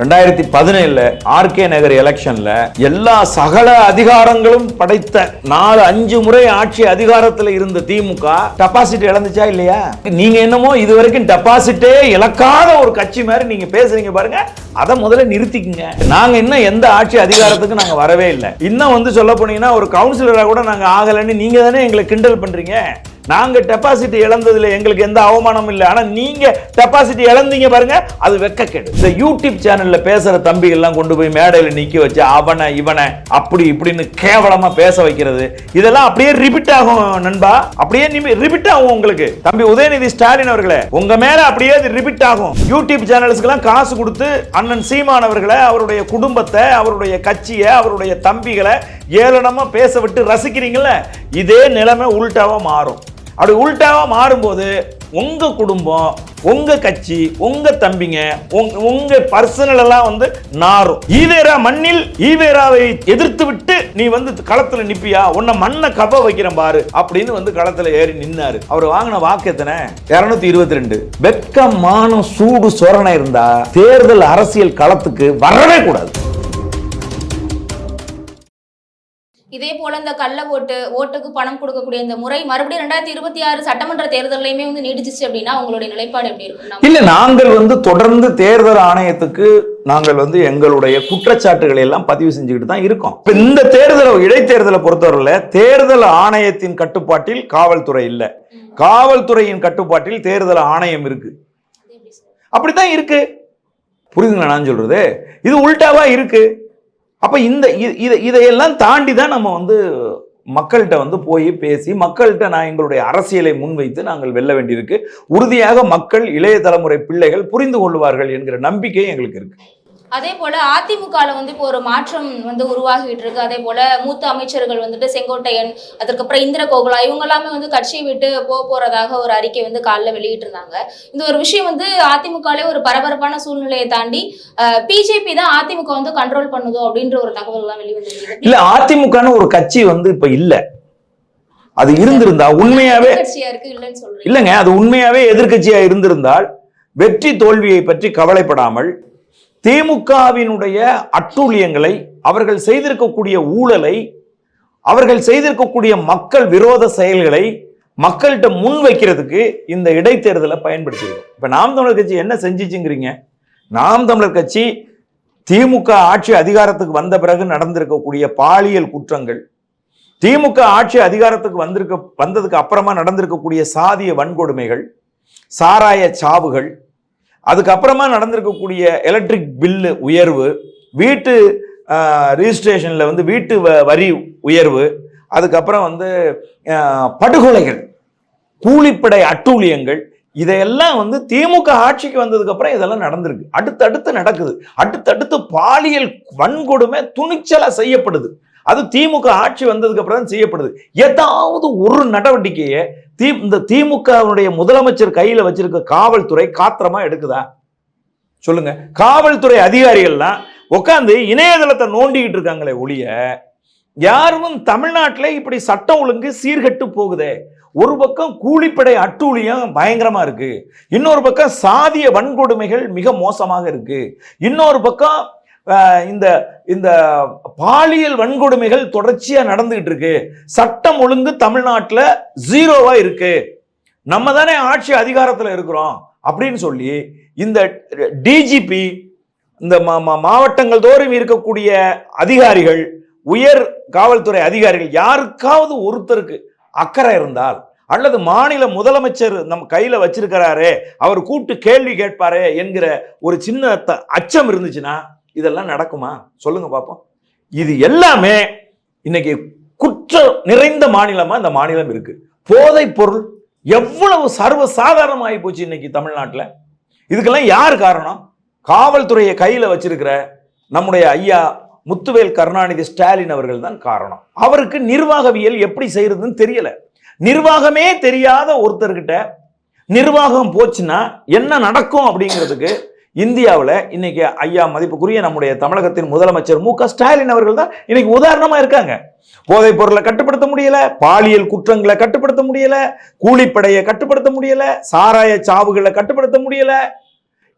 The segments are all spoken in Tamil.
ரெண்டாயிரத்தி பதினேழுல ஆர்கே நகர் எலெக்ஷன்ல எல்லா சகல அதிகாரங்களும் படைத்த நாலு அஞ்சு முறை ஆட்சி அதிகாரத்தில் இருந்த திமுக டெபாசிட் இழந்துச்சா இல்லையா? நீங்க என்னமோ இது வரைக்கும் டெபாசிட்டே இழக்காத ஒரு கட்சி மாதிரி நீங்க பேசுறீங்க பாருங்க. அதை முதல்ல நிறுத்திக்குங்க. நாங்க இன்னும் எந்த ஆட்சி அதிகாரத்துக்கு நாங்க வரவே இல்லை. இன்னும் வந்து சொல்ல போனீங்கன்னா ஒரு கவுன்சிலரா கூட நாங்க ஆகலைன்னு நீங்க தானே எங்களை கிண்டல் பண்றீங்க. நாங்கள் டெபாசிட் இழந்ததில் எங்களுக்கு எந்த அவமானமும் இல்லை. ஆனால் நீங்கள் டெபாசிட் இழந்தீங்க பாருங்க அது வெக்கக்கேடு. இந்த யூடியூப் சேனலில் பேசுகிற தம்பிகள்லாம் கொண்டு போய் மேடையில் நிற்க வச்சு அவனை இவனை அப்படி இப்படின்னு கேவலமாக பேச வைக்கிறது. இதெல்லாம் அப்படியே ரிப்பீட் ஆகும் நண்பா. அப்படியே ரிப்பீட் ஆகும் உங்களுக்கு. தம்பி உதயநிதி ஸ்டாலின் அவர்களே உங்க மேல அப்படியே அது ரிப்பீட் ஆகும். யூடியூப் சேனல்ஸ்க்கெல்லாம் காசு கொடுத்து அண்ணன் சீமான் அவர்களை அவருடைய குடும்பத்தை அவருடைய கட்சியை அவருடைய தம்பிகளை ஏளனமாக பேச விட்டு ரசிக்கிறீங்கல்ல இதே நிலைமை உள்டாவாக மாறும். அப்படி உள்டாவாக மாறும்போது உங்கள் குடும்பம் உங்கள் கட்சி உங்கள் தம்பிங்க உங்கள் உங்க பர்சனல் எல்லாம் வந்து நாரும் ஈவேரா மண்ணில் ஈவேராவை எதிர்த்து விட்டு நீ வந்து களத்தில் நிப்பியா? உன்னை மண்ணை கப்ப வைக்கிறேன் பாரு அப்படின்னு வந்து களத்தில் ஏறி நின்னாரு. அவர் வாங்கின வாக்கு எத்தனை? இரநூத்தி இருபத்தி ரெண்டு. வெக்கம் மானம் சூடு சொரணை இருந்தா தேர்தல் அரசியல் களத்துக்கு வரவே கூடாது. இதே போல இந்த கள்ள ஓட்டு ஓட்டுக்கு பணம் கொடுக்கக்கூடிய இந்த முறை மறுபடியும் ரெண்டாயிரத்தி இருபத்தி ஆறு சட்டமன்ற தேர்தலையுமே வந்து நீடிச்சிச்சு அப்படின்னா உங்களுடைய நிலைப்பாடு எப்படி இருக்கும்? இல்ல நாங்கள் வந்து தொடர்ந்து தேர்தல் ஆணையத்துக்கு நாங்கள் வந்து எங்களுடைய குற்றச்சாட்டுகளை எல்லாம் பதிவு செஞ்சுக்கிட்டு தான் இருக்கோம். இப்ப இந்த தேர்தலை இடைத்தேர்தலை பொறுத்தவரையில தேர்தல் ஆணையத்தின் கட்டுப்பாட்டில் காவல்துறை இல்ல. காவல்துறையின் கட்டுப்பாட்டில் தேர்தல் ஆணையம் இருக்கு? அப்படித்தான் இருக்கு. புரியுதுங்களா நான் சொல்றது? இது உல்டாவா இருக்கு. அப்போ இந்த இதை இதையெல்லாம் தாண்டி தான் நம்ம வந்து மக்கள்கிட்ட வந்து போய் பேசி மக்கள்கிட்ட நான் எங்களுடைய அரசியலை முன்வைத்து நாங்கள் வெல்ல வேண்டியிருக்கு. உறுதியாக மக்கள் இளைய தலைமுறை பிள்ளைகள் புரிந்து கொள்வார்கள் என்கிற நம்பிக்கை எங்களுக்கு இருக்குது அதே போல அதிமுகல வந்து இப்போ ஒரு மாற்றம் வந்து உருவாகிட்டு இருக்கு அதே போல மூத்த அமைச்சர்கள் வந்துட்டு செங்கோட்டையன் அதற்கப்புறம் இந்திர கோகுலா இவங்க எல்லாமே வந்து கட்சியை விட்டு போக போறதாக ஒரு அறிக்கை வந்து காலைல வெளியிட்டு இருந்தாங்க இந்த ஒரு விஷயம் வந்து அதிமுகலே ஒரு பரபரப்பான சூழ்நிலையை தாண்டி பிஜேபி தான் அதிமுக வந்து கண்ட்ரோல் பண்ணுதோ அப்படின்ற ஒரு தகவல் எல்லாம் வெளிவந்திருக்கு இல்ல அதிமுகன்னு ஒரு கட்சி வந்து இப்ப இல்ல. அது இருந்திருந்தா உண்மையாவே கட்சியா இருக்கு இல்லைன்னு சொல்றீங்க. இல்லைங்க அது உண்மையாவே எதிர்க்கட்சியா இருந்திருந்தால் வெற்றி தோல்வியை பற்றி கவலைப்படாமல் திமுகவினுடைய அட்டூழியங்களை அவர்கள் செய்திருக்கக்கூடிய ஊழலை அவர்கள் செய்திருக்கக்கூடிய மக்கள் விரோத செயல்களை மக்கள்கிட்ட முன் வைக்கிறதுக்கு இந்த இடைத்தேர்தலை பயன்படுத்தியிருக்கோம். இப்போ நாம் தமிழர் கட்சி என்ன செஞ்சிச்சுங்கிறீங்க? நாம் தமிழர் கட்சி திமுக ஆட்சி அதிகாரத்துக்கு வந்த பிறகு நடந்திருக்கக்கூடிய பாலியல் குற்றங்கள் திமுக ஆட்சி அதிகாரத்துக்கு வந்திருக்க வந்ததுக்கு அப்புறமா நடந்திருக்கக்கூடிய சாதிய வன்கொடுமைகள் சாராய சாவுகள் அதுக்கப்புறமா நடந்திருக்கக்கூடிய எலக்ட்ரிக் பில்லு உயர்வு வீட்டு ரிஜிஸ்ட்ரேஷனில் வந்து வீட்டு வ- வரி உயர்வு அதுக்கப்புறம் வந்து படுகொலைகள் கூலிப்படை அட்டூழியங்கள் இதையெல்லாம் வந்து திமுக ஆட்சிக்கு வந்ததுக்கப்புறம் இதெல்லாம் நடந்திருக்கு. அடுத்தடுத்து நடக்குது. அடுத்தடுத்து பாலியல் வன்கொடுமை துணிச்சலாக செய்யப்படுது. அது திமுக ஆட்சி வந்ததுக்கு அப்புறம் தான் செய்யப்படுது. ஏதாவது ஒரு நடவடிக்கையை தி இந்த திமுகவுடைய முதலமைச்சர் கையில் வச்சிருக்க காவல்துறை காத்திரமா எடுக்குதா? சொல்லுங்க. காவல்துறை அதிகாரிகள்லாம் உட்காந்து இணையதளத்தை நோண்டிக்கிட்டு இருக்காங்களே ஒழிய யாரும் தமிழ்நாட்டில் இப்படி சட்டம் ஒழுங்கு சீர்கெட்டு போகுதே. ஒரு பக்கம் கூலிப்படை அட்டூழியம் பயங்கரமா இருக்கு. இன்னொரு பக்கம் சாதிய வன்கொடுமைகள் மிக மோசமாக இருக்கு. இன்னொரு பக்கம் இந்த இந்த பாலியல் வன்கொடுமைகள் தொடர்ச்சியாக நடந்துகிட்டு இருக்கு. சட்டம் ஒழுங்கு தமிழ்நாட்டில் ஜீரோவாக இருக்கு. நம்ம தானே ஆட்சி அதிகாரத்தில் இருக்கிறோம் அப்படின்னு சொல்லி இந்த டிஜிபி இந்த மா- மா- மாவட்டங்கள் தோறும் இருக்கக்கூடிய அதிகாரிகள் உயர் காவல்துறை அதிகாரிகள் யாருக்காவது ஒருத்தருக்கு அக்கறை இருந்தால் அல்லது மாநில முதலமைச்சர் நம்ம கையில் வச்சிருக்கிறாரே அவர் கூப்பிட்டு கேள்வி கேட்பாரே என்கிற ஒரு சின்ன த- அச்சம் இருந்துச்சுன்னா இதெல்லாம் நடக்குமா? சொல்லுங்க பார்ப்போம் இது எல்லாமே இன்னைக்கு குற்றம் நிறைந்த மாநிலமா இந்த மாநிலம் இருக்கு. போதைப் பொருள் எவ்வளவு சர்வ சாதாரணமாகி போச்சு இன்னைக்கு தமிழ்நாட்டில்? இதுக்கெல்லாம் யார் காரணம்? காவல்துறையை கையில் வச்சிருக்கிற நம்முடைய ஐயா முத்துவேல் கருணாநிதி ஸ்டாலின் அவர்கள் தான் காரணம். அவருக்கு நிர்வாகவியல் எப்படி செய்யறதுன்னு தெரியல. நிர்வாகமே தெரியாத ஒருத்தர்கிட்ட நிர்வாகம் போச்சுன்னா என்ன நடக்கும் அப்படிங்கிறதுக்கு இந்தியாவில் இன்னைக்கு ஐயா மதிப்புக்குரிய நம்முடைய தமிழகத்தின் முதலமைச்சர் மு க ஸ்டாலின் அவர்கள் தான் இன்னைக்கு உதாரணமாக இருக்காங்க. போதைப் பொருளை கட்டுப்படுத்த முடியல பாலியல் குற்றங்களை கட்டுப்படுத்த முடியல கூலிப்படையை கட்டுப்படுத்த முடியல சாராய சாவுகளை கட்டுப்படுத்த முடியல.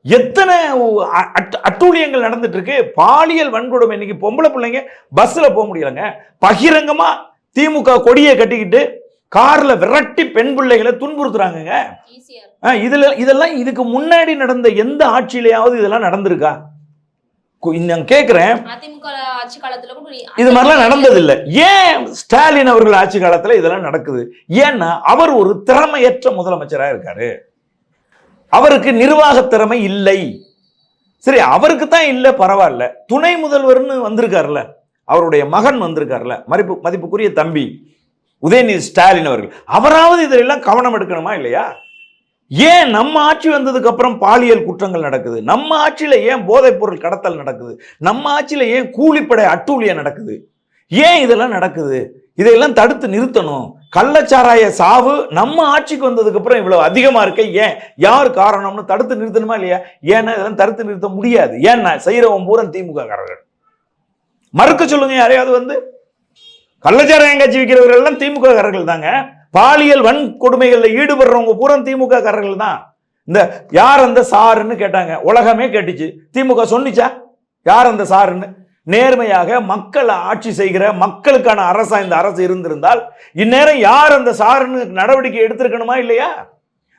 எத்தனை அ- அட்- அட்டூழியங்கள் நடந்துட்டு இருக்கு பாலியல் வன்கொடுமை இன்னைக்கு பொம்பளை பிள்ளைங்க பஸ்ல போக முடியலங்க. பகிரங்கமா திமுக கொடியை கட்டிக்கிட்டு கார்ல விரட்டி பெண் பிள்ளைகளை துன்புறுத்துறாங்க இதுல இதெல்லாம் இதுக்கு முன்னாடி நடந்த எந்த ஆட்சியிலையாவது இதெல்லாம் நடந்திருக்கா? நான் கேக்குறேன். அதிமுக ஆட்சி காலத்துல கூட இது மாதிரிலாம் நடந்தது இல்ல ஏன் ஸ்டாலின் அவர்கள் ஆட்சி காலத்துல இதெல்லாம் நடக்குது? ஏன்னா அவர் ஒரு திறமையற்ற முதலமைச்சரா இருக்காரு. அவருக்கு நிர்வாக திறமை இல்லை. சரி அவருக்கு தான் இல்ல பரவாயில்ல. துணை முதல்வர்னு வந்திருக்காருல்ல. அவருடைய மகன் வந்திருக்காருல்ல. மதிப்பு மதிப்புக்குரிய தம்பி உதயநிதி ஸ்டாலின் அவர்கள். அவராவது இதெல்லாம் கவனம் எடுக்கணுமா இல்லையா? ஏன் நம்ம ஆட்சி வந்ததுக்கு அப்புறம் பாலியல் குற்றங்கள் நடக்குது? நம்ம ஆட்சியில் ஏன் போதைப் பொருள் கடத்தல் நடக்குது? நம்ம ஆட்சியில் ஏன் கூலிப்படை அட்டூழியம் நடக்குது? ஏன் இதெல்லாம் நடக்குது? இதையெல்லாம் தடுத்து நிறுத்தணும். கள்ளச்சாராய சாவு நம்ம ஆட்சிக்கு வந்ததுக்கு அப்புறம் இவ்வளவு அதிகமா இருக்க ஏன்? யார் காரணம்னு தடுத்து நிறுத்தணுமா இல்லையா? ஏன்னா இதெல்லாம் தடுத்து நிறுத்த முடியாது. ஏன்னா செய்யறவன் பூரன் திமுக காரர்கள் மறுக்க சொல்லுங்க யாரையாவது வந்து? கள்ளச்சாராயம் கட்சி வைக்கிறவர்கள் எல்லாம் திமுக காரர்கள் தாங்க. பாலியல் வன்கொடுமைகளில் ஈடுபடுறவங்க பூரா திமுக காரர்கள் தான். இந்த யார் அந்த சாருன்னு கேட்டாங்க. உலகமே கேட்டுச்சு. திமுக சொன்னிச்சா? யார் அந்த சாருன்னு? நேர்மையாக மக்களை ஆட்சி செய்கிற மக்களுக்கான அரசா இந்த அரசு இருந்திருந்தால் இந்நேரம் யார் அந்த சாருன்னு நடவடிக்கை எடுத்திருக்கணுமா இல்லையா?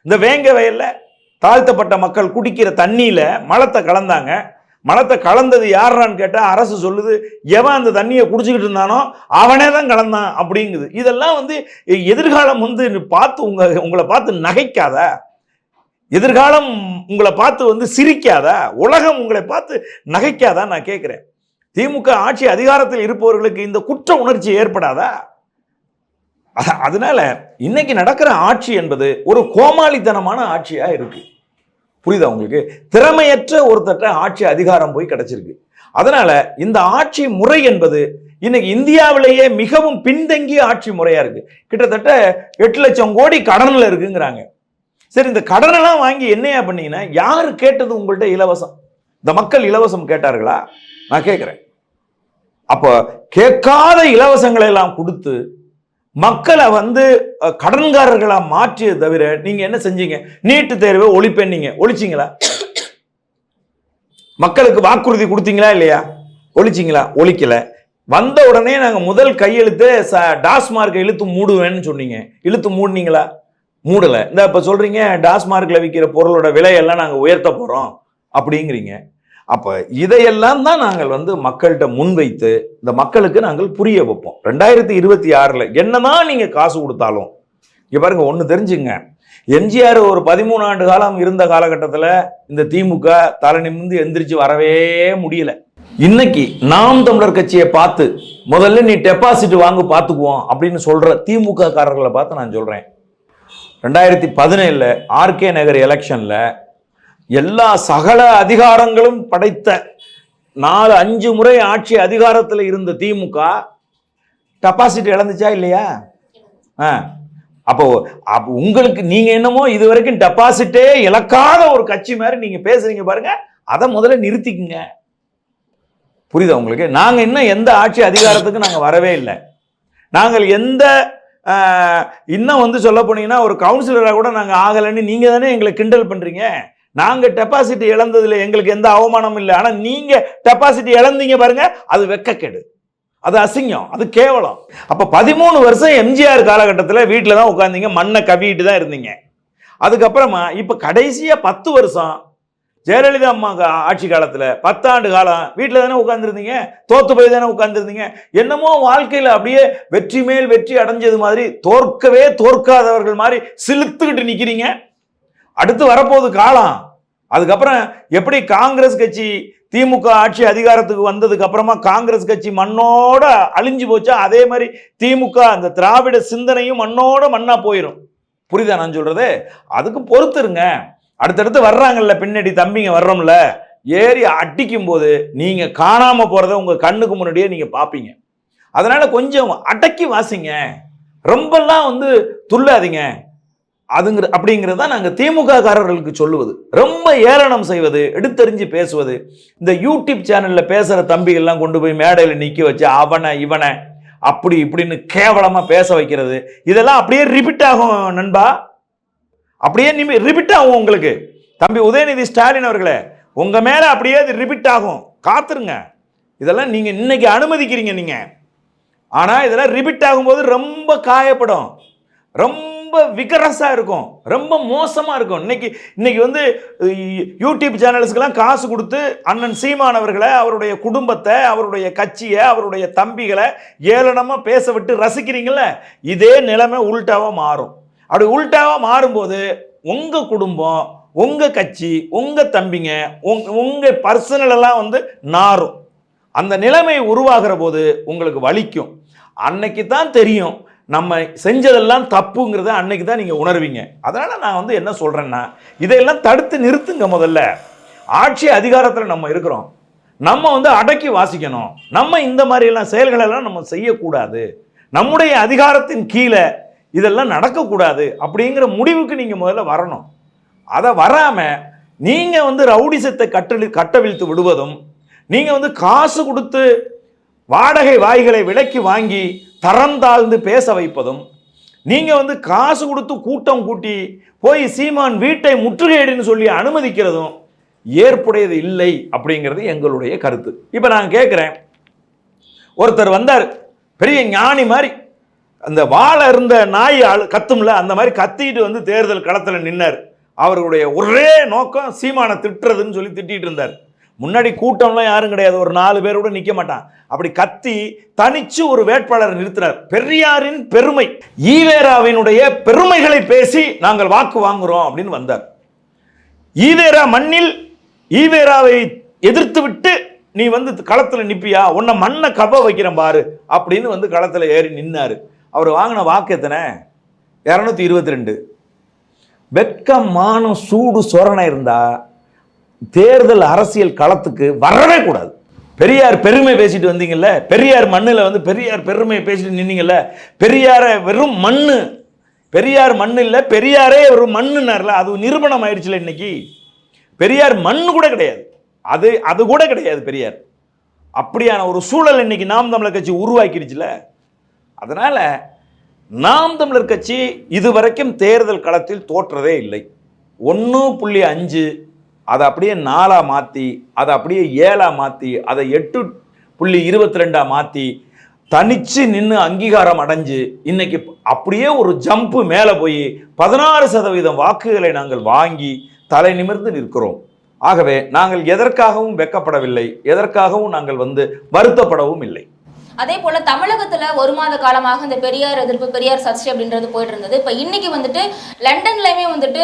இந்த வேங்க வயல்ல தாழ்த்தப்பட்ட மக்கள் குடிக்கிற தண்ணியில மலத்தை கலந்தாங்க. மலத்தை கலந்தது யாரான்னு கேட்டால் அரசு சொல்லுது எவன் அந்த தண்ணியை குடிச்சிக்கிட்டு இருந்தானோ அவனே தான் கலந்தான் அப்படிங்குது. இதெல்லாம் வந்து எதிர்காலம் வந்து பார்த்து உங்க உங்களை பார்த்து நகைக்காத. எதிர்காலம் உங்களை பார்த்து வந்து சிரிக்காதா. உலகம் உங்களை பார்த்து நகைக்காதா நான் கேட்குறேன். திமுக ஆட்சி அதிகாரத்தில் இருப்பவர்களுக்கு இந்த குற்ற உணர்ச்சி ஏற்படாதா? அதனால இன்னைக்கு நடக்கிற ஆட்சி என்பது ஒரு கோமாளித்தனமான ஆட்சியாக இருக்குது புரியுதா உங்களுக்கு? திறமையற்ற ஒருத்தட்ட ஆட்சி அதிகாரம் போய் கிடைச்சிருக்கு. அதனால இந்த ஆட்சி முறை என்பது இன்னைக்கு இந்தியாவிலேயே மிகவும் பின்தங்கிய ஆட்சி முறையா இருக்கு. கிட்டத்தட்ட எட்டு லட்சம் கோடி கடனில் இருக்குங்கிறாங்க. சரி இந்த கடனெல்லாம் வாங்கி என்னையா பண்ணீங்கன்னா யார் கேட்டது உங்கள்கிட்ட இலவசம்? இந்த மக்கள் இலவசம் கேட்டார்களா? நான் கேட்குறேன். அப்போ கேட்காத இலவசங்களை எல்லாம் கொடுத்து மக்களை வந்து கடன்காரர்களாக கடன்காரர்களா மாற்றிய தவிர நீங்க என்ன செஞ்சீங்க? நீட்டு தேர்வை ஒழிப்பேன் ஒழிச்சிங்களா? மக்களுக்கு வாக்குறுதி கொடுத்தீங்களா இல்லையா? ஒழிச்சிங்களா? ஒழிக்கல. வந்த உடனே நாங்க முதல் கையெழுத்து ச- டாஸ்மார்க்கை இழுத்து மூடுவேன்னு சொன்னீங்க. இழுத்து மூடினீங்களா? மூடலை. இந்த இப்போ சொல்றீங்க டாஸ்மார்க்கில் விற்கிற பொருளோட விலையெல்லாம் நாங்கள் உயர்த்த போறோம் அப்படிங்கிறீங்க. அப்போ இதையெல்லாம் தான் நாங்கள் வந்து மக்கள்கிட்ட முன்வைத்து இந்த மக்களுக்கு நாங்கள் புரிய வைப்போம். ரெண்டாயிரத்தி இருபத்தி ஆறில் என்னதான் நீங்கள் காசு கொடுத்தாலும் இங்கே பாருங்க ஒன்று தெரிஞ்சுங்க. எம்ஜிஆர் ஒரு பதிமூணு ஆண்டு காலம் இருந்த காலகட்டத்தில் இந்த திமுக தலை நிமிர்ந்து எந்திரிச்சு வரவே முடியல. இன்னைக்கு நாம் தமிழர் கட்சியை பார்த்து முதல்ல நீ டெபாசிட் வாங்க பார்த்துக்குவோம் அப்படின்னு சொல்ற திமுக காரர்களை பார்த்து நான் சொல்றேன். ரெண்டாயிரத்தி பதினேழில் ஆர்கே நகர் எலெக்ஷனில் எல்லா சகல அதிகாரங்களும் படைத்த நாலு அஞ்சு முறை ஆட்சி அதிகாரத்தில் இருந்த திமுக டெபாசிட் இழந்துச்சா இல்லையா? ஆ. அப்போ அப்போ உங்களுக்கு நீங்கள் என்னமோ இது வரைக்கும் டெபாசிட்டே இழக்காத ஒரு கட்சி மாதிரி நீங்கள் பேசுறீங்க பாருங்க. அதை முதல்ல நிறுத்திக்குங்க. புரியுதா உங்களுக்கு? நாங்கள் இன்னும் எந்த ஆட்சி அதிகாரத்துக்கு நாங்கள் வரவே இல்லை. நாங்கள் எந்த இன்னும் வந்து சொல்ல போனீங்கன்னா ஒரு கவுன்சிலராக கூட நாங்கள் ஆகலைன்னு நீங்கள் தானே எங்களை கிண்டல் பண்ணுறீங்க நாங்கள் டெபாசிட் இழந்ததுல எங்களுக்கு எந்த அவமானமும் இல்லை. ஆனால் நீங்கள் டெபாசிட் இழந்தீங்க பாருங்க அது வெக்கக்கேடு. அது அசிங்கம் அது கேவலம். அப்போ பதிமூணு வருஷம் எம்ஜிஆர் காலகட்டத்தில் வீட்டில் தான் உட்காந்தீங்க மண்ணை கவிட்டு தான் இருந்தீங்க. அதுக்கப்புறமா இப்போ கடைசியாக பத்து வருஷம் ஜெயலலிதா அம்மா கா- ஆட்சி காலத்தில் பத்தாண்டு காலம் வீட்டில் தானே உட்காந்துருந்தீங்க தோத்து போய் தானே உட்காந்துருந்தீங்க என்னமோ வாழ்க்கையில் அப்படியே வெற்றி மேல் வெற்றி அடைஞ்சது மாதிரி தோற்கவே தோற்காதவர்கள் மாதிரி சிலுத்துக்கிட்டு நிற்கிறீங்க அடுத்து வரப்போகுது காலம். அதுக்கப்புறம் எப்படி காங்கிரஸ் கட்சி திமுக ஆட்சி அதிகாரத்துக்கு வந்ததுக்கு அப்புறமா காங்கிரஸ் கட்சி மண்ணோட அழிஞ்சு போச்சா? அதே மாதிரி திமுக அந்த திராவிட சிந்தனையும் மண்ணோட மண்ணா போயிடும் புரியுதா நான் சொல்றது? அதுக்கு பொறுத்துருங்க. அடுத்தடுத்து வர்றாங்கல்ல பின்னாடி தம்பிங்க வர்றோம்ல. ஏறி அட்டிக்கும் போது நீங்க காணாம போறத உங்க கண்ணுக்கு முன்னாடியே நீங்க பாப்பீங்க. அதனால கொஞ்சம் அடக்கி வாசிங்க. ரொம்பலாம் வந்து துள்ளாதீங்க. அதுங்கிற அப்படிங்கிறது தான் நாங்கள் திமுக காரர்களுக்கு சொல்லுவது. ரொம்ப ஏளனம் செய்வது எடுத்தறிஞ்சு பேசுவது. இந்த யூடியூப் சேனலில் பேசுகிற தம்பிகள்லாம் கொண்டு போய் மேடையில் நிற்க வச்சு அவனை இவனை அப்படி இப்படின்னு கேவலமாக பேச வைக்கிறது. இதெல்லாம் அப்படியே ரிப்பீட் ஆகும் நண்பா. அப்படியே நிமி ரிப்பீட் ஆகும் உங்களுக்கு. தம்பி உதயநிதி ஸ்டாலின் அவர்களே உங்கள் மேலே அப்படியே அது ரிபிட் ஆகும். காத்துருங்க. இதெல்லாம் நீங்கள் இன்னைக்கு அனுமதிக்கிறீங்க நீங்கள் ஆனால் இதெல்லாம் ரிபிட் ஆகும்போது ரொம்ப காயப்படும். ரொம்ப ரொம்ப விகரஸா இருக்கும். ரொம்ப மோசமாக இருக்கும். இன்னைக்கு இன்னைக்கு வந்து யூடியூப் சேனல்ஸ்க்கெல்லாம் காசு கொடுத்து அண்ணன் சீமானவர்களை அவருடைய குடும்பத்தை அவருடைய கட்சியை அவருடைய தம்பிகளை ஏளனமாக பேச விட்டு ரசிக்கிறீங்கள இதே நிலைமை உள்டாவாக மாறும். அப்படி உள்டாவாக மாறும்போது உங்கள் குடும்பம் உங்கள் கட்சி உங்கள் தம்பிங்க உங் உங்கள் பர்சனலெல்லாம் வந்து நாரும் அந்த நிலைமை உருவாகிற போது உங்களுக்கு வலிக்கும். அன்னைக்கு தான் தெரியும். நம்ம செஞ்சதெல்லாம் தப்புங்கிறத அன்னைக்கு தான் நீங்கள் உணர்வீங்க. அதனால் நான் வந்து என்ன சொல்கிறேன்னா இதையெல்லாம் தடுத்து நிறுத்துங்க முதல்ல. ஆட்சி அதிகாரத்தில் நம்ம இருக்கிறோம். நம்ம வந்து அடக்கி வாசிக்கணும். நம்ம இந்த மாதிரியெல்லாம் செயல்களெல்லாம் நம்ம செய்யக்கூடாது. நம்முடைய அதிகாரத்தின் கீழே இதெல்லாம் நடக்கக்கூடாது அப்படிங்கிற முடிவுக்கு நீங்கள் முதல்ல வரணும். அதை வராமல் நீங்கள் வந்து ரவுடிசத்தை கட்டளி கட்டவிழ்த்து விடுவதும் நீங்கள் வந்து காசு கொடுத்து வாடகை வாய்களை விலக்கி வாங்கி தரம் தாழ்ந்து பேச வைப்பதும் நீங்கள் வந்து காசு கொடுத்து கூட்டம் கூட்டி போய் சீமான் வீட்டை முற்றுகையிடுன்னு சொல்லி அனுமதிக்கிறதும் ஏற்புடையது இல்லை அப்படிங்கிறது எங்களுடைய கருத்து. இப்போ நான் கேட்குறேன் ஒருத்தர் வந்தார் பெரிய ஞானி மாதிரி அந்த வாழை இருந்த நாய் ஆள் கத்தும்ல அந்த மாதிரி கத்திட்டு வந்து தேர்தல் களத்தில் நின்னார். அவருடைய ஒரே நோக்கம் சீமானை திட்டுறதுன்னு சொல்லி திட்டிட்டு இருந்தார். முன்னாடி கூட்டம்லாம் யாரும் கிடையாது. ஒரு நாலு பேர் கூட நிற்க மாட்டான். அப்படி கத்தி தனிச்சு ஒரு வேட்பாளரை நிறுத்தினார் பெரியாரின் பெருமை ஈவேராவினுடைய பெருமைகளை பேசி நாங்கள் வாக்கு வாங்குறோம் அப்படின்னு வந்தார். ஈவேரா மண்ணில் ஈவேராவை எதிர்த்து விட்டு நீ வந்து களத்தில் நிற்பியா உன்னை மண்ணை கப்ப வைக்கிறேன் பாரு அப்படின்னு வந்து களத்தில் ஏறி நின்னார். அவர் வாங்கின வாக்கு எத்தனை? இரநூத்தி இருபத்தி ரெண்டு. வெட்கம் மானம் சூடு சொரணை இருந்தால் தேர்தல் அரசியல் களத்துக்கு வரவே கூடாது. பெரியார் பெருமை பேசிட்டு வந்தீங்கல்ல பெரியார் மண்ணில் வந்து பெரியார் பெருமை பேசிட்டு நின்னீங்கல்ல பெரியாரை வெறும் மண்ணு பெரியார் மண்ணு இல்லை பெரியாரே ஒரு மண்ணுனார்ல அது நிரூபணம் ஆயிடுச்சுல இன்னைக்கு. பெரியார் மண்ணு கூட கிடையாது. அது அது கூட கிடையாது பெரியார். அப்படியான ஒரு சூழல் இன்னைக்கு நாம் தமிழர் கட்சி உருவாக்கிடுச்சுல. அதனால் நாம் தமிழர் கட்சி இதுவரைக்கும் தேர்தல் களத்தில் தோற்றதே இல்லை. ஒன்று புள்ளி அஞ்சு அதை அப்படியே நாலாக மாற்றி அதை அப்படியே ஏழாக மாற்றி அதை எட்டு புள்ளி இருபத்தி ரெண்டாக மாற்றி தனிச்சு நின்று அங்கீகாரம் அடைஞ்சு இன்னைக்கு அப்படியே ஒரு ஜம்ப்பு மேலே போய் பதினாறு சதவீதம் வாக்குகளை நாங்கள் வாங்கி தலை நிமிர்ந்து நிற்கிறோம். ஆகவே நாங்கள் எதற்காகவும் வெக்கப்படவில்லை எதற்காகவும் நாங்கள் வந்து வருத்தப்படவும் இல்லை. அதே போல தமிழகத்துல ஒரு மாத காலமாக இந்த பெரியார் எதிர்ப்பு பெரியார் சர்ச்சை அப்படின்றது போயிட்டு இருந்தது இப்ப இன்னைக்கு வந்துட்டு லண்டன்லயுமே வந்துட்டு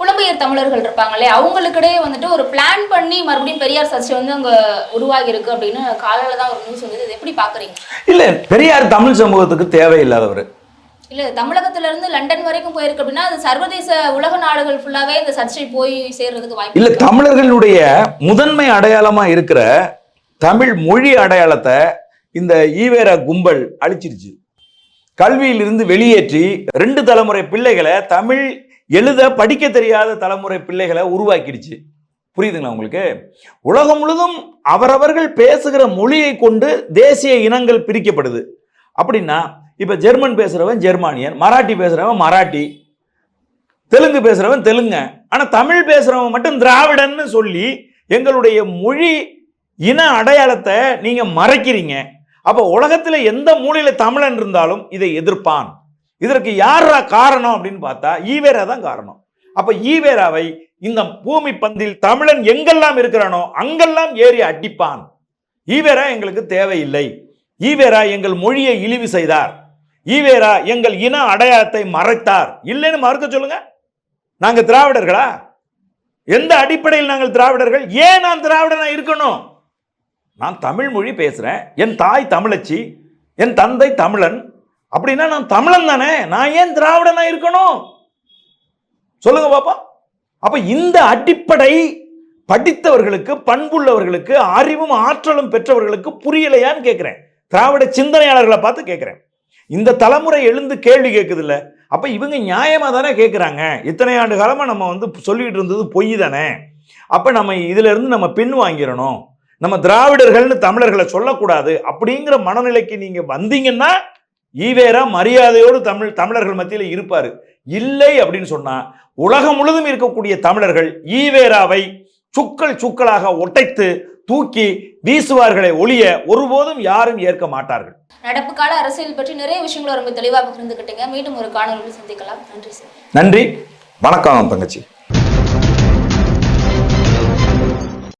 புலம்பெயர் தமிழர்கள் இருப்பாங்களே அவங்களுக்கிடையே வந்துட்டு ஒரு பிளான் பண்ணி மறுபடியும் பெரியார் சர்ச்சை வந்து அங்க உருவாகி இருக்கு அப்படின்னு காலையில தான் ஒரு நியூஸ் வந்தது. இது எப்படி பாக்குறீங்க? இல்லை பெரியார் தமிழ் சமூகத்துக்கு தேவையில்லாதவர். இல்ல தமிழகத்துல இருந்து லண்டன் வரைக்கும் போயிருக்கு அப்படின்னா அது சர்வதேச உலக நாடுகள் ஃபுல்லாவே இந்த சர்ச்சை போய் சேர்றதுக்கு வாய்ப்பு இல்ல. தமிழர்களுடைய முதன்மை அடையாளமா இருக்கிற தமிழ் மொழி அடையாளத்தை இந்த ஈவேரா கும்பல் அழிச்சிருச்சு. கல்வியிலிருந்து வெளியேற்றி ரெண்டு தலைமுறை பிள்ளைகளை தமிழ் எழுத படிக்க தெரியாத தலைமுறை பிள்ளைகளை உருவாக்கிடுச்சு. புரியுதுங்களா உங்களுக்கு? உலகம் முழுதும் அவரவர்கள் பேசுகிற மொழியை கொண்டு தேசிய இனங்கள் பிரிக்கப்படுது. அப்படின்னா இப்போ ஜெர்மன் பேசுகிறவன் ஜெர்மானியன் மராட்டி பேசுகிறவன் மராட்டி தெலுங்கு பேசுகிறவன் தெலுங்க. ஆனால் தமிழ் பேசுகிறவன் மட்டும் திராவிடன்னு சொல்லி எங்களுடைய மொழி இன அடையாளத்தை நீங்கள் மறைக்கிறீங்க. அப்போ உலகத்தில் எந்த மூலையில் தமிழன் இருந்தாலும் இதை எதிர்ப்பான். இதற்கு யாரா காரணம் அப்படின்னு பார்த்தா ஈவேரா தான் காரணம். அப்போ ஈவேராவை இந்த பூமி பந்தில் தமிழன் எங்கெல்லாம் இருக்கிறானோ அங்கெல்லாம் ஏறி அடிப்பான். ஈவேரா எங்களுக்கு தேவையில்லை. ஈவேரா எங்கள் மொழியை இழிவு செய்தார். ஈவேரா எங்கள் இன அடையாளத்தை மறைத்தார். இல்லைன்னு மறுக்க சொல்லுங்க. நாங்கள் திராவிடர்களா? எந்த அடிப்படையில் நாங்கள் திராவிடர்கள்? ஏன் நான் திராவிடனா இருக்கணும்? நான் தமிழ் மொழி பேசுகிறேன் என் தாய் தமிழச்சி என் தந்தை தமிழன். அப்படின்னா நான் தமிழன் தானே? நான் ஏன் திராவிடனாக இருக்கணும்? சொல்லுங்க பாப்பா. அப்போ இந்த அடிப்படை படித்தவர்களுக்கு பண்புள்ளவர்களுக்கு அறிவும் ஆற்றலும் பெற்றவர்களுக்கு புரியலையான்னு கேட்குறேன் திராவிட சிந்தனையாளர்களை பார்த்து கேட்குறேன் இந்த தலைமுறை எழுந்து கேள்வி கேட்குது இல்லை அப்போ இவங்க நியாயமாக தானே கேட்குறாங்க இத்தனை ஆண்டு காலமாக நம்ம வந்து சொல்லிகிட்டு இருந்தது பொய் தானே? அப்போ நம்ம இதிலிருந்து நம்ம பின் வாங்கிடணும். நம்ம திராவிடர்கள்னு தமிழர்களை சொல்லக்கூடாது அப்படிங்கிற மனநிலைக்கு நீங்க வந்தீங்கன்னா ஈவேரா மரியாதையோடு தமிழ் தமிழர்கள் மத்தியில் இருப்பாரு. இல்லை அப்படின்னு சொன்னா உலகம் முழுதும் இருக்கக்கூடிய தமிழர்கள் ஈவேராவை சுக்கள் சுக்களாக ஒட்டைத்து தூக்கி வீசுவார்களே ஒழிய ஒருபோதும் யாரும் ஏற்க மாட்டார்கள். நடப்பு கால அரசியல் பற்றி நிறைய விஷயங்களை ரொம்ப தெளிவாக பகிர்ந்துக்கிட்டீங்க மீண்டும் ஒரு காணொலியில் சந்திக்கலாம். நன்றி சார். நன்றி. வணக்கம் தங்கச்சி.